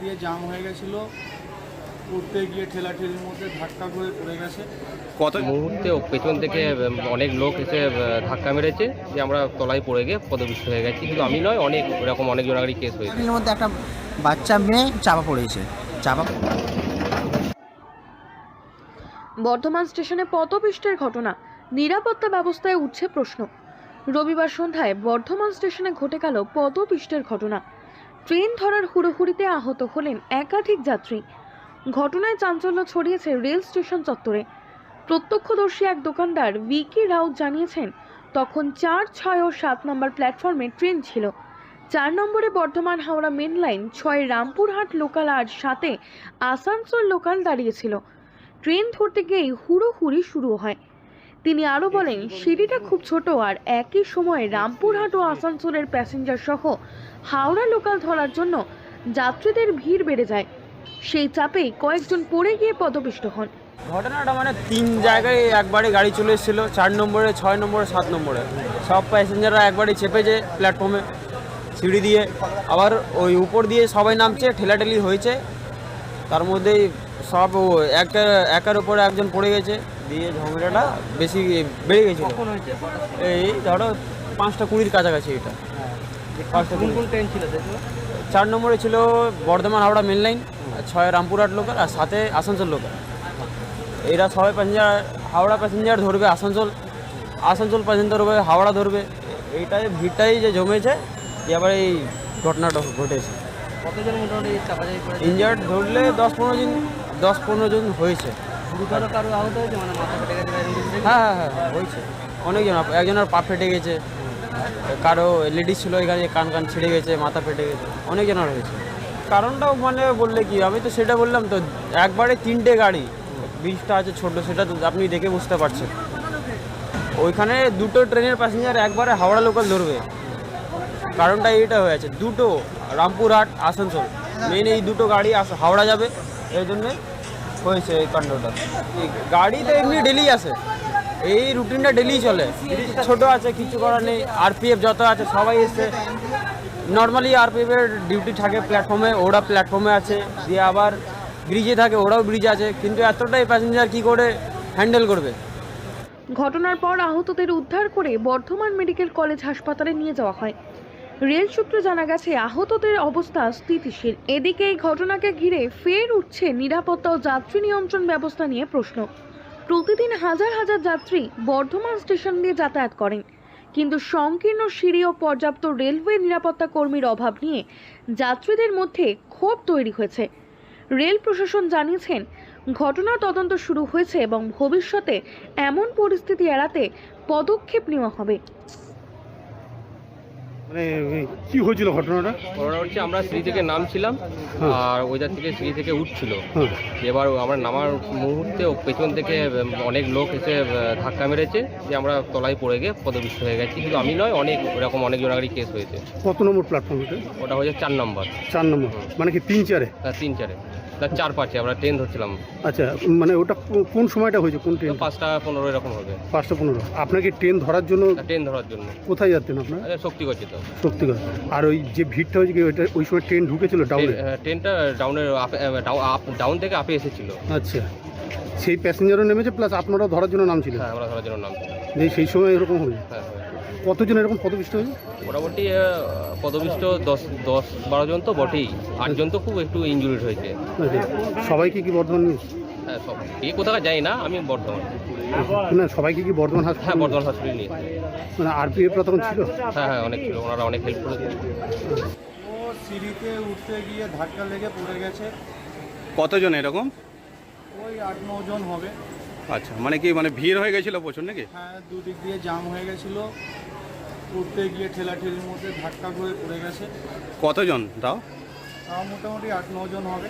দিয়ে জাম হয়ে গেছিল। উঠতে গিয়ে ঠেলাঠেলির মধ্যে ধাক্কা করে পড়ে গেছে। কত মুহূর্তে পেছন থেকে অনেক লোক এসে ধাক্কা মেরেছে যে আমরা তলায় পড়ে গিয়ে পদবিষ্ট হয়ে গেছি। কিন্তু আমি নয় অনেক এরকম অনেক জনাগারি কেস হয়েছে। এর মধ্যে একটা বাচ্চা মেয়ে চাপা পড়েছে। চাপা বর্ধমান স্টেশনে পথপিষ্টের ঘটনা। নিরাপত্তা ব্যবস্থায় উঠছে প্রশ্ন। রবিবার সন্ধ্যায় বর্ধমান স্টেশনে ঘটে গেল পদপিষ্টের ঘটনা। ট্রেন ধরার হুড়োহুড়িতে আহত হলেন একাধিক যাত্রী। ঘটনায় চাঞ্চল্য ছড়িয়েছে রেল স্টেশন চত্বরে। প্রত্যক্ষদর্শী এক দোকানদার ভি ভিকি রাউত জানিয়েছেন, তখন চার, ছয় ও সাত নম্বর প্ল্যাটফর্মে ট্রেন ছিল। চার নম্বরে বর্ধমান হাওড়া মেন লাইন, ছয় রামপুরহাট লোকাল, আর সাথে আসানসোল লোকাল দাঁড়িয়েছিল ট্রেন ধরতে গিয়েই হুড়োহুড়ি শুরু হয়। তিনি আরও বলেন, সিঁড়িটা খুব ছোট আর একই সময়ে রামপুরহাট ও আসানসোলের প্যাসেঞ্জার সহ হাওড়া লোকাল ধরার জন্য যাত্রীদের ভিড় বেড়ে যায়। সেই চাপেই কয়েকজন পড়ে গিয়ে পদপিষ্ট হন। ঘটনাটা মানে তিন জায়গায় একবারে গাড়ি চলে এসেছিল, চার নম্বরে, ছয় নম্বরে, সাত নম্বরে। সব প্যাসেঞ্জাররা একবারে চেপেছে প্ল্যাটফর্মে সিঁড়ি দিয়ে, আবার ওই উপর দিয়ে সবাই নামছে, ঠেলাঠেলি হয়েছে। তার মধ্যেই সব একের একের উপরে একজন পড়ে গেছে। দিয়ে ঝগড়াটা বেশি বেড়ে গেছিল। এই ধরো পাঁচটা কুড়ির কাছাকাছি এটা। পাঁচটা কোন কোন ট্রেন ছিল চার নম্বরে ছিল বর্ধমান হাওড়া মেন লাইন ছয় রামপুরহাট লোকাল আর সাথে আসানসোল লোকাল এরা সবাই প্যাসেঞ্জার হাওড়া প্যাসেঞ্জার ধরবে আসানসোল আসানসোল প্যাসেঞ্জার ধরবে হাওড়া ধরবে। এইটাই ভিড়টাই যে জমেছে আবার এই ঘটনাটা ঘটেছে। ইঞ্জার্ড ধরলে দশ পনেরো জন দশ পনেরো জন হয়েছে। গুরুতর কারও আহত হয়েছে? মানে মাথা ফেটে গেছে? হ্যাঁ হ্যাঁ হ্যাঁ হয়েছে। অনেকজন একজনের পা ফেটে গেছে। কারও লেডিস ছিল এখানে কান কান ছিঁড়ে গেছে মাথা ফেটে গেছে। অনেকজনের হয়েছে। কারণটাও মানে বললে কি? আমি তো সেটা বললাম তো একবারে তিনটে গাড়ি ব্রিজটা আছে ছোট সেটা আপনি দেখে বুঝতে পারছেন। ওইখানে দুটো ট্রেনের প্যাসেঞ্জার একবারে হাওড়া লোকাল ধরবে। কারণটা এইটা হয়ে আছে। দুটো রামপুরহাট আসানসোল। মেন এই দুটো গাড়ি হাওড়া যাবে। এই জন্যে হয়েছে এই কাণ্ডটা। গাড়ি তো এমনি ডেলি আসে এই রুটিনটা ডেলি চলে। ছোট আছে, কিছু করার নেই। আরপিএফ যত আছে, সবাই এসছে। নর্মালি আরপিএফ এর ডিউটি থাকে প্ল্যাটফর্মে ওরা প্ল্যাটফর্মে আছে। দিয়ে আবার ব্রিজে থাকে, ওরাও ব্রিজে আছে। কিন্তু এতটাই প্যাসেঞ্জার কি করে হ্যান্ডেল করবে? ঘটনার পর আহতদের উদ্ধার করে বর্ধমান মেডিকেল কলেজ হাসপাতালে নিয়ে যাওয়া হয়। রেল সূত্রে জানা গেছে, আহতদের অবস্থা স্থিতিশীল। এদিকে এই ঘটনাকে ঘিরে ফের উঠছে নিরাপত্তা ও যাত্রী নিয়ন্ত্রণ ব্যবস্থা নিয়ে প্রশ্ন। প্রতিদিন হাজার হাজার যাত্রী বর্ধমান স্টেশন দিয়ে যাতায়াত করেন। কিন্তু সংকীর্ণ সিঁড়ি ও পর্যাপ্ত রেলওয়ে নিরাপত্তা কর্মীর অভাব নিয়ে যাত্রীদের মধ্যে ক্ষোভ তৈরি হয়েছে। রেল প্রশাসন জানিয়েছেন, ঘটনার তদন্ত শুরু হয়েছে এবং ভবিষ্যতে এমন পরিস্থিতি এড়াতে পদক্ষেপ নেওয়া হবে। মানে কি হয়েছিল ঘটনাটা? ঘটনা হচ্ছে আমরা সিঁড়ি থেকে নামছিলাম আর ওইদার থেকে সিঁড়ি থেকে উঠছিল। হ্যাঁ। এবার আমরা নামার মুহূর্তে পেছন থেকে অনেক লোক এসে ধাক্কা মেরেছে যে আমরা তলায় পড়ে গিয়ে পদবিষ্ট হয়ে গেছি। কিন্তু আমি নয় অনেক এরকম অনেক জনাগারি কেস হয়েছে। কত নম্বর প্ল্যাটফর্ম ওটা হয়েছে চার নম্বর। চার নম্বর। মানে কি তিন চারে? না, তিন চারে। না চার পাঁচে আমরা ট্রেন ধরছিলাম। আচ্ছা মানে ওটা কোন সময়টা হয়েছে কোন ট্রেন পাঁচটা পনেরো এরকম হবে। পাঁচটা পনেরো। আপনাকে ট্রেন ধরার জন্য ট্রেন ধরার জন্য। কোথায় যাচ্ছেন আপনার? আরে শক্তি করছে তো শক্তিগড় আর ওই যে ভিড়টা হয়েছে ওইটা ওই সময় ট্রেন ঢুকেছিল ডাউনে ট্রেনটা ডাউনের ডাউন থেকে আপে এসেছিল। আচ্ছা। সেই প্যাসেঞ্জারও নেমেছে প্লাস আপনারাও ধরার জন্য নামছিলেন? হ্যাঁ আমরা ধরার জন্য নাম যে সেই সময় এরকম হয়েছে? হ্যাঁ হ্যাঁ। কতজন এরকম পদপিষ্ট হয়েছে? মোটামুটি আহ, পদবিষ্ট দশ দশ বারো জন তো বটেই। আটজন তো খুব একটু ইনজুরিড হয়েছে। আচ্ছা সবাইকে কি বর্ধমান হ্যাঁ সব এই কোথাও যাই না আমি বর্ধমান। না সবাইকে কি বর্ধমান হাসপাতাল হ্যাঁ হাসপাতাল বর্ধমান হসপিটাল নিয়ে মানে আরপিএফরা তখন ছিল? হ্যাঁ হ্যাঁ অনেক ছিল ওনারা অনেক হেল্প করেছে। ও সিঁড়িতে উঠতে গিয়ে ধাক্কা লেগে পড়ে গেছে। কতজন এরকম? ওই আট নজন হবে। আচ্ছা মানে কি মানে ভিড় হয়ে গেছিল প্রচুর নাকি? হ্যাঁ দুদিক দিয়ে জাম হয়ে গেছিল। উঠতে গিয়ে ঠেলাঠেলির মধ্যে ধাক্কা করে পড়ে গেছে। কতজন তাও? তাও মোটামুটি আট নজন হবে।